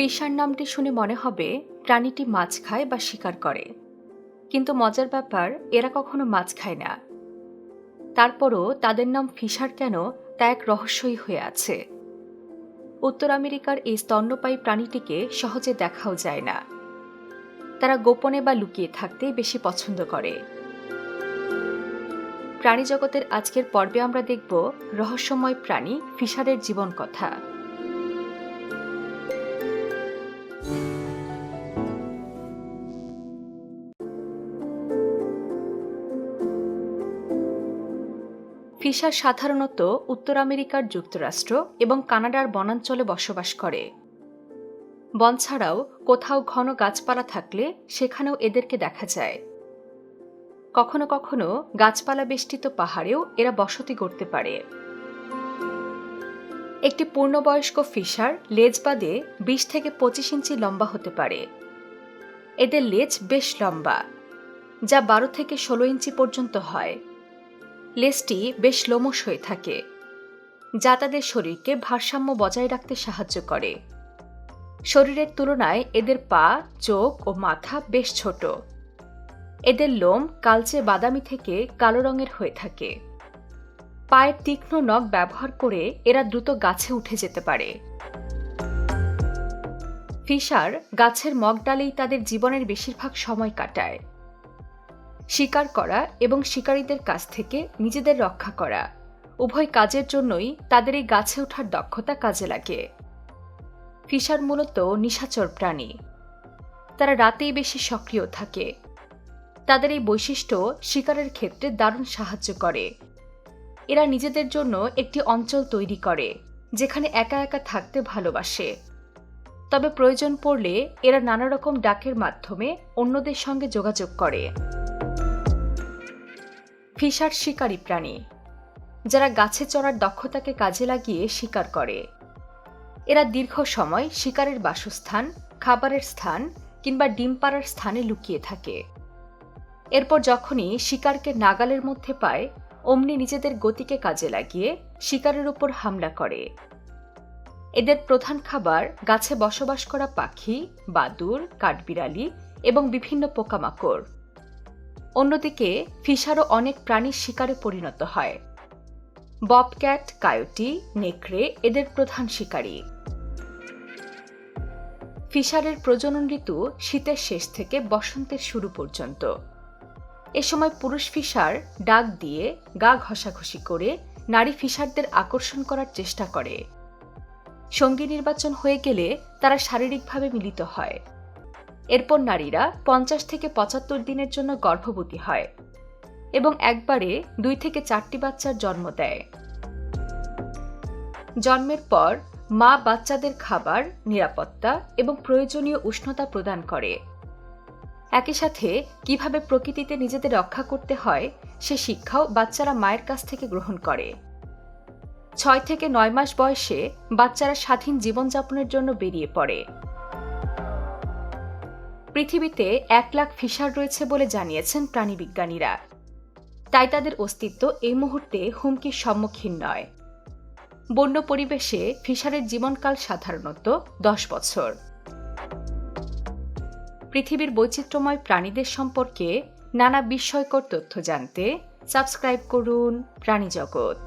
Fisher নামটি শুনে মনে হবে প্রাণীটি মাছ খায় বা শিকার করে। কিন্তু মজার ব্যাপার, এরা কখনো মাছ খায় না। তারপরও তাদের নাম ফিশার কেন তা এক রহস্যই হয়ে আছে। উত্তর আমেরিকার এই স্তন্যপায়ী প্রাণীটিকে সহজে দেখাও যায় না। তারা গোপনে বা লুকিয়ে থাকতে বেশি পছন্দ করে। প্রাণী জগতের আজকের পর্বে আমরা দেখব রহস্যময় প্রাণী ফিশারের জীবন কথা। ফিশার সাধারণত উত্তর আমেরিকার যুক্তরাষ্ট্র এবং কানাডার বনাঞ্চলে বসবাস করে। বন ছাড়াও কোথাও ঘন গাছপালা থাকলে সেখানেও এদেরকে দেখা যায়। কখনো কখনো গাছপালা বেষ্টিত পাহাড়েও এরা বসতি করতে পারে। একটি পূর্ণবয়স্ক ফিশার লেজ বাদে বিশ থেকে পঁচিশ ইঞ্চি লম্বা হতে পারে। এদের লেজ বেশ লম্বা, যা বারো থেকে ষোলো ইঞ্চি পর্যন্ত হয়। লেজটি বেশ লোমশ হয়ে থাকে, যা তাদের শরীরকে ভারসাম্য বজায় রাখতে সাহায্য করে। শরীরের তুলনায় এদের পা, চোখ ও মাথা বেশ ছোট। এদের লোম কালচে বাদামি থেকে কালো রঙের হয়ে থাকে। পায়ের তীক্ষ্ণ নখ ব্যবহার করে এরা দ্রুত গাছে উঠে যেতে পারে। ফিশার গাছের মগ ডালেই তাদের জীবনের বেশিরভাগ সময় কাটায়। শিকার করা এবং শিকারীদের কাছ থেকে নিজেদের রক্ষা করা। উভয় কাজের জন্যই তাদের এই গাছে ওঠার দক্ষতা কাজে লাগে। ফিশার মূলত নিশাচর প্রাণী। তারা রাতেই বেশি সক্রিয় থাকে। তাদের এই বৈশিষ্ট্য শিকারের ক্ষেত্রে দারুণ সাহায্য করে। এরা নিজেদের জন্য একটি অঞ্চল তৈরি করে, যেখানে একা একা থাকতে ভালোবাসে। তবে প্রয়োজন পড়লে এরা নানা রকম ডাকের মাধ্যমে অন্যদের সঙ্গে যোগাযোগ করে। ফিশার শিকারী প্রাণী, যারা গাছে চড়ার দক্ষতাকে কাজে লাগিয়ে শিকার করে। এরা দীর্ঘ সময় শিকারের বাসস্থান, খাবারের স্থান কিংবা ডিম পাড়ার স্থানে লুকিয়ে থাকে। এরপর যখনই শিকারকে নাগালের মধ্যে পায়, অমনি নিজেদের গতিকে কাজে লাগিয়ে শিকারের উপর হামলা করে। এদের প্রধান খাবার গাছে বসবাস করা পাখি, বাদুর, কাঠবিড়ালি এবং বিভিন্ন পোকামাকড়। অন্যদিকে, ফিশারও অনেক প্রাণীর শিকারে পরিণত হয়। ববক্যাট, কায়োটি, নেকড়ে এদের প্রধান শিকারী। ফিশারের প্রজনন ঋতু শীতের শেষ থেকে বসন্তের শুরু পর্যন্ত। এ সময় পুরুষ ফিশার ডাক দিয়ে গা ঘষাঘষি করে নারী ফিশারদের আকর্ষণ করার চেষ্টা করে। সঙ্গী নির্বাচন হয়ে গেলে তারা শারীরিকভাবে মিলিত হয়। এরপর নারীরা পঞ্চাশ থেকে পঁচাত্তর দিনের জন্য গর্ভবতী হয় এবং একবারে দুই থেকে চারটি বাচ্চার জন্ম দেয়। জন্মের পর মা বাচ্চাদের খাবার, নিরাপত্তা এবং প্রয়োজনীয় উষ্ণতা প্রদান করে। একই সাথে কীভাবে প্রকৃতিতে নিজেদের রক্ষা করতে হয়, সে শিক্ষাও বাচ্চারা মায়ের কাছ থেকে গ্রহণ করে। ছয় থেকে নয় মাস বয়সে বাচ্চারা স্বাধীন জীবনযাপনের জন্য বেরিয়ে পড়ে। পৃথিবীতে এক লাখ ফিশার রয়েছে বলে জানিয়েছেন প্রাণীবিজ্ঞানীরা তাই তাদের অস্তিত্ব এই মুহূর্তে হুমকির সম্মুখীন নয়। বন্য পরিবেশে ফিশারের জীবনকাল সাধারণত দশ বছর। পৃথিবীর বৈচিত্র্যময় প্রাণীদের সম্পর্কে নানা বিস্ময়কর তথ্য জানতে সাবস্ক্রাইব করুন প্রাণী জগৎ।